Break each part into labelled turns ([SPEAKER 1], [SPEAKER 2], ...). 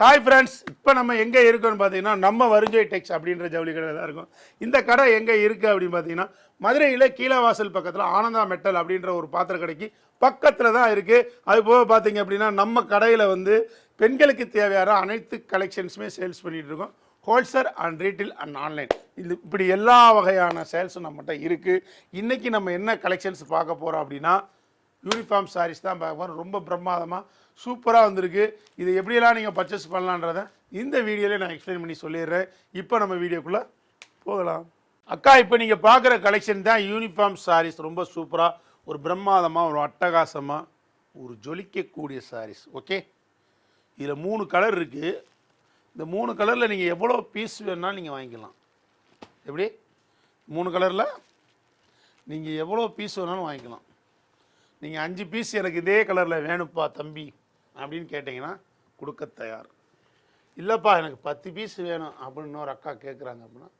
[SPEAKER 1] Hi friends இப்போ நம்ம எங்கே இருக்கோம்னு பார்த்தீங்கன்னா நம்ம வருஞ்சோய் டெக்ஸ் அப்படின்ற ஜவுளி கடை தான் இருக்கும். இந்த கடை எங்கே இருக்குது அப்படின்னு பார்த்தீங்கன்னா மதுரையில் கீழவாசல் பக்கத்தில் ஆனந்தா மெட்டல் அப்படின்ற ஒரு பாத்திர கடைக்கு பக்கத்தில் தான் இருக்குது அது போக பார்த்தீங்க அப்படின்னா நம்ம கடையில் வந்து பெண்களுக்கு தேவையான அனைத்து கலெக்ஷன்ஸுமே சேல்ஸ் பண்ணிகிட்டு இருக்கோம். Wholesale and retail and online இது இப்படி எல்லா வகையான சேல்ஸும் நம்மகிட்ட இருக்குது இன்றைக்கி நம்ம என்ன கலெக்ஷன்ஸ் பார்க்க போகிறோம் அப்படின்னா யூனிஃபார்ம் சாரீஸ் தான் பார்க்க ரொம்ப பிரமாதமாக சூப்பராக வந்திருக்கு. இது எப்படியெல்லாம் நீங்கள் பர்ச்சேஸ் பண்ணலான்றதை இந்த வீடியோலேயே நான் எக்ஸ்பிளைன் பண்ணி சொல்லிடுறேன். இப்போ நம்ம வீடியோக்குள்ளே போகலாம். அக்கா இப்போ நீங்கள் பார்க்குற கலெக்ஷன் தான் யூனிஃபார்ம் சாரீஸ் ரொம்ப சூப்பராக ஒரு பிரம்மாதமாக ஒரு அட்டகாசமாக ஒரு ஜொலிக்கக்கூடிய சாரீஸ் ஓகே இதில் மூணு கலர் இருக்குது இந்த மூணு கலரில் நீங்கள் எவ்வளோ பீஸ் வேணாலும் நீங்கள் வாங்கிக்கலாம். எப்படி? மூணு கலரில் நீங்கள் எவ்வளோ பீஸ் வேணாலும் வாங்கிக்கலாம். நீங்கள் அஞ்சு பீஸ் எனக்கு இதே கலரில் வேணும்ப்பா தம்பி அப்படின்னு கேட்டிங்கன்னா கொடுக்க தயார். இல்லைப்பா எனக்கு பத்து பீஸ் வேணும் அப்படின்னு இன்னொரு அக்கா கேட்குறாங்க அப்படின்னா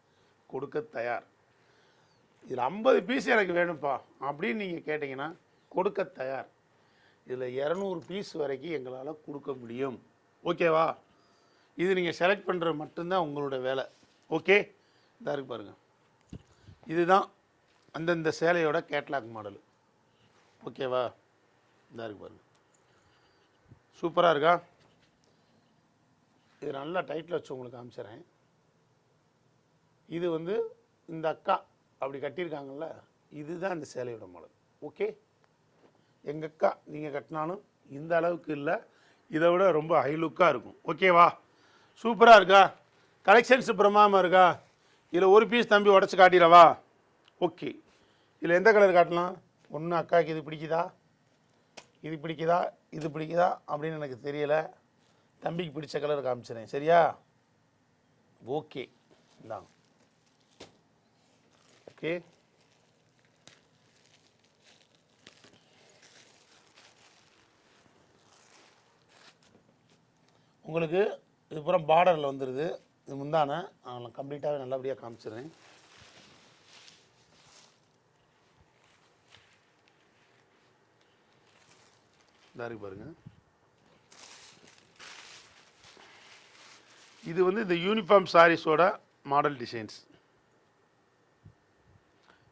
[SPEAKER 1] கொடுக்க தயார். இதில் ஐம்பது பீஸ் எனக்கு வேணும்ப்பா அப்படின்னு நீங்கள் கேட்டிங்கன்னா கொடுக்க தயார். இதில் இரநூறு பீஸ் வரைக்கும் எங்களால் கொடுக்க முடியும். ஓகேவா? இது நீங்கள் செலக்ட் பண்ணுறது மட்டும்தான் உங்களோட வேலை. ஓகே? இதாக இருக்கு பாருங்கள் இதுதான் அந்தந்த சேலையோட கேட்லாக் மாடல். ஓகேவா? இதாக இருக்கு பாருங்க. சூப்பராக இருக்கா? இது நல்லா டைட்டில் வச்சு உங்களுக்கு காமிச்சிடறேன் இது வந்து இந்த அக்கா அப்படி கட்டியிருக்காங்கல்ல இதுதான் இந்த சேலையோட மாடல். ஓகே? எங்கள் அக்கா நீங்கள் கட்டினாலும் இந்த அளவுக்கு இல்லை. இதை விட ரொம்ப ஹை லுக்காக இருக்கும். ஓகேவா? சூப்பராக இருக்கா? கலெக்ஷன்ஸ் பிரமாமல் இருக்கா? இதில் ஒரு பீஸ் தம்பி உடச்சி காட்டிடவா? ஓகே. இதில் எந்த கலர் காட்டலாம்? ஒன்று அக்காவுக்கு இது பிடிக்குதா? இது பிடிக்குதா? இது பிடிக்குதா? அப்படின்னு எனக்கு தெரியலை. தம்பிக்கு பிடிச்ச கலர் காமிச்சிடேன் சரியா? ஓகே. இந்தாங்க. ஓகே. உங்களுக்கு இது பூரா பார்டரில் வந்துடுது இது முந்தான. நான் கம்ப்ளீட்டாகவே நல்லபடியாக காமிச்சிடுறேன் இதா பாருங்க. இது வந்து இந்த யூனிஃபார்ம் சாரீஸோட மாடல் டிசைன்ஸ்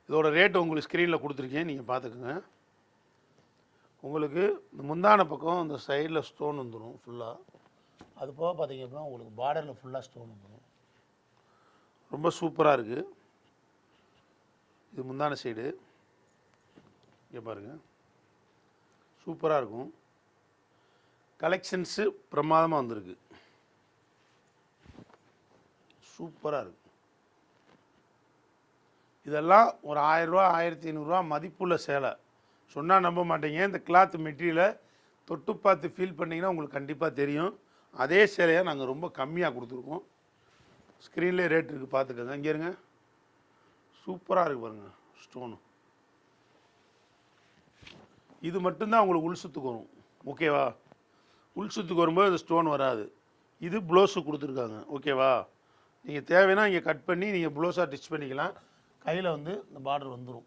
[SPEAKER 1] இதோட ரேட் உங்களுக்கு ஸ்க்ரீனில் கொடுத்துருக்கேன் நீங்கள் பார்த்துக்குங்க. உங்களுக்கு இந்த முந்தான பக்கம் இந்த சைடில் ஸ்டோன் வந்துடும் ஃபுல்லாக அது போக பார்த்தீங்க அப்படின்னா உங்களுக்கு பார்டரில் ஃபுல்லாக ஸ்டோன் வந்துடும் ரொம்ப சூப்பராக இருக்குது இது முந்தான சைடு இங்கே பாருங்கள் சூப்பராக இருக்கும். கலெக்ஷன்ஸு பிரமாதமாக வந்திருக்கு. சூப்பராக இருக்கு இதெல்லாம் ஒரு ஆயிரரூவா ஆயிரத்தி ஐநூறுரூவா மதிப்புள்ள சேலை. சொன்னால் நம்ப மாட்டீங்க. இந்த கிளாத் மெட்டீரியலை தொட்டு பார்த்து ஃபீல் பண்ணிங்கன்னா உங்களுக்கு கண்டிப்பாக தெரியும். அதே சேலையை நாங்கள் ரொம்ப கம்மியாக கொடுத்துருக்கோம். ஸ்க்ரீன்லேயே ரேட் இருக்குது பார்த்துக்கோங்க. இங்கே இருங்க. சூப்பராக இருக்குது பாருங்கள் ஸ்டோனு இது மட்டும்தான் உங்களுக்கு உள் சுத்துக்கு வரும். ஓகேவா உள் சுத்துக்கு வரும்போது இந்த ஸ்டோன் வராது. இது ப்ளவுஸு கொடுத்துருக்காங்க. ஓகேவா நீங்கள் தேவைன்னா இங்கே கட் பண்ணி நீங்கள் ப்ளவுஸாக டிச் பண்ணிக்கலாம். கையில் வந்து இந்த பார்டர் வந்துடும்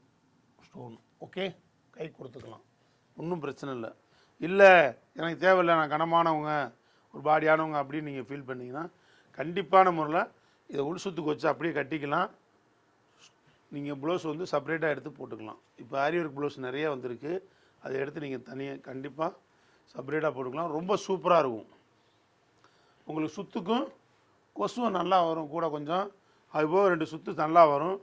[SPEAKER 1] ஸ்டோன் ஓகே கை கொடுத்துக்கலாம். ஒன்றும் பிரச்சனை இல்லை. இல்லை எனக்கு தேவையில்லை நான் கனமானவங்க ஒரு பாடியானவங்க அப்படின்னு நீங்கள் ஃபீல் பண்ணீங்கன்னா கண்டிப்பான முறையில் இதை உள் சுத்துக்கு வச்சு அப்படியே கட்டிக்கலாம். நீங்கள் ப்ளவுஸ் வந்து செப்பரேட்டாக எடுத்து போட்டுக்கலாம். இப்போ ஆரி ஒர்க் ப்ளவுஸ் நிறைய வந்திருக்கு. அதை எடுத்து நீங்கள் தனியாக கண்டிப்பாக செப்பரேட்டாக போட்டுக்கலாம். ரொம்ப சூப்பராக இருக்கும். உங்களுக்கு சுத்துக்கும் கொசுவும் நல்லா வரும். கூட கொஞ்சம் அதுபோக ரெண்டு சுத்து நல்லா வரும்.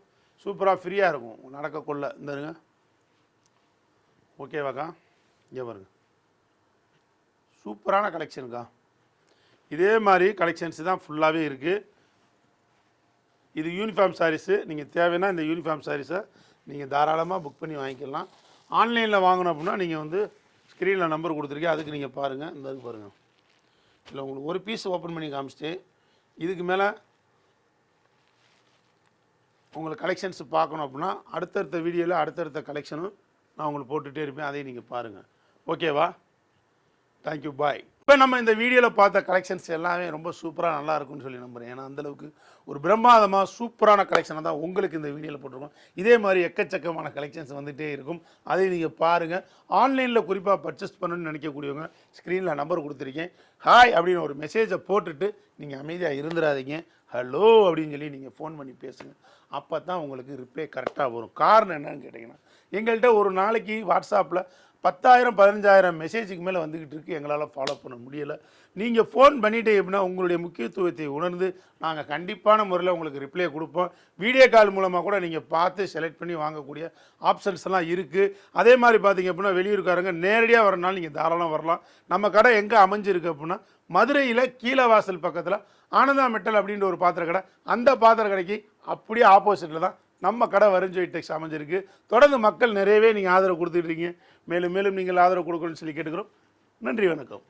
[SPEAKER 1] சூப்பராக ஃப்ரீயாக இருக்கும். நடக்க கொள்ள. ஓகேவாக்கா இங்கே பாருங்க. சூப்பரான கலெக்ஷனுக்கா இதே மாதிரி கலெக்ஷன்ஸ் தான் ஃபுல்லாகவே இருக்குது இது யூனிஃபார்ம் சாரீஸு நீங்கள் தேவைன்னா இந்த யூனிஃபார்ம் சாரீஸை நீங்கள் தாராளமாக புக் பண்ணி வாங்கிக்கலாம். ஆன்லைனில் வாங்கணும் அப்படின்னா நீங்கள் வந்து ஸ்க்ரீனில் நம்பர் கொடுத்துருக்கேன். அதுக்கு நீங்கள் பாருங்கள் இந்த அதுக்கு பாருங்கள் இல்லை உங்களுக்கு ஒரு பீஸ் ஓப்பன் பண்ணி காமிச்சிட்டு இதுக்கு மேலே உங்களுக்கு கலெக்ஷன்ஸ் பார்க்கணும் அப்படின்னா அடுத்தடுத்த வீடியோவில் அடுத்தடுத்த கலெக்ஷனும் நான் உங்களுக்கு போட்டுகிட்டே இருப்பேன். அதையும் நீங்கள் பாருங்கள் ஓகேவா தேங்க்யூ பாய் இப்போ நம்ம இந்த வீடியோவில் பார்த்த கலெக்ஷன்ஸ் எல்லாமே ரொம்ப சூப்பராக நல்லா இருக்கும்னு சொல்லி நம்புகிறேன் ஏன்னா அந்தளவுக்கு ஒரு பிரம்மாதமாக சூப்பரான கலெக்ஷனை தான் உங்களுக்கு இந்த வீடியோவில் போட்டிருக்கோம். இதே மாதிரி எக்கச்சக்கமான கலெக்ஷன்ஸ் வந்துகிட்டே இருக்கும். அதை நீங்கள் பாருங்கள் ஆன்லைனில் குறிப்பாக பர்ச்சேஸ் பண்ணணும்னு நினைக்கக்கூடியவங்க ஸ்க்ரீனில் நம்பர் கொடுத்துருக்கேன். ஹாய் அப்படின்னு ஒரு மெசேஜை போட்டுட்டு நீங்கள் அமைதியாக இருந்துடாதீங்க. ஹலோ அப்படின்னு சொல்லி நீங்கள் ஃபோன் பண்ணி பேசுங்க. அப்போ தான் உங்களுக்கு ரிப்ளை கரெக்டாக வரும். காரணம் என்னன்னு கேட்டிங்கன்னா எங்கள்கிட்ட ஒரு நாளைக்கு வாட்ஸ்அப்பில் பத்தாயிரம் பதினஞ்சாயிரம் மெசேஜுக்கு மேலே வந்துக்கிட்டு இருக்கு. எங்களால் ஃபாலோ பண்ண முடியலை. நீங்கள் ஃபோன் பண்ணிட்டே அப்படின்னா உங்களுடைய முக்கியத்துவத்தை உணர்ந்து நாங்கள் கண்டிப்பான முறையில் உங்களுக்கு ரிப்ளை கொடுப்போம். வீடியோ கால் மூலமாக கூட நீங்கள் பார்த்து செலக்ட் பண்ணி வாங்கக்கூடிய ஆப்ஷன்ஸ் எல்லாம் இருக்குது அதே மாதிரி பார்த்தீங்க அப்படின்னா வெளியூருக்காரங்க நேரடியாக வரனாலும் நீங்கள் தாராளம் வரலாம். நம்ம கடை எங்கே அமைஞ்சிருக்கு அப்படின்னா மதுரையில் கீழவாசல் பக்கத்தில் ஆனந்தா மெட்டல் அப்படின்ற ஒரு பாத்திர கடை. அந்த பாத்திர கடைக்கு அப்படியே ஆப்போசிட்டில் தான் நம்ம கடை வருஞ்சோய் டெக்ஸ் அமைஞ்சிருக்கு தொடர்ந்து மக்கள் நிறையவே நீங்கள் ஆதரவு கொடுத்துட்றீங்க மேலும் மேலும் நீங்கள் ஆதரவு கொடுக்கணும்னு சொல்லி கேட்டுக்கிறோம். நன்றி வணக்கம்.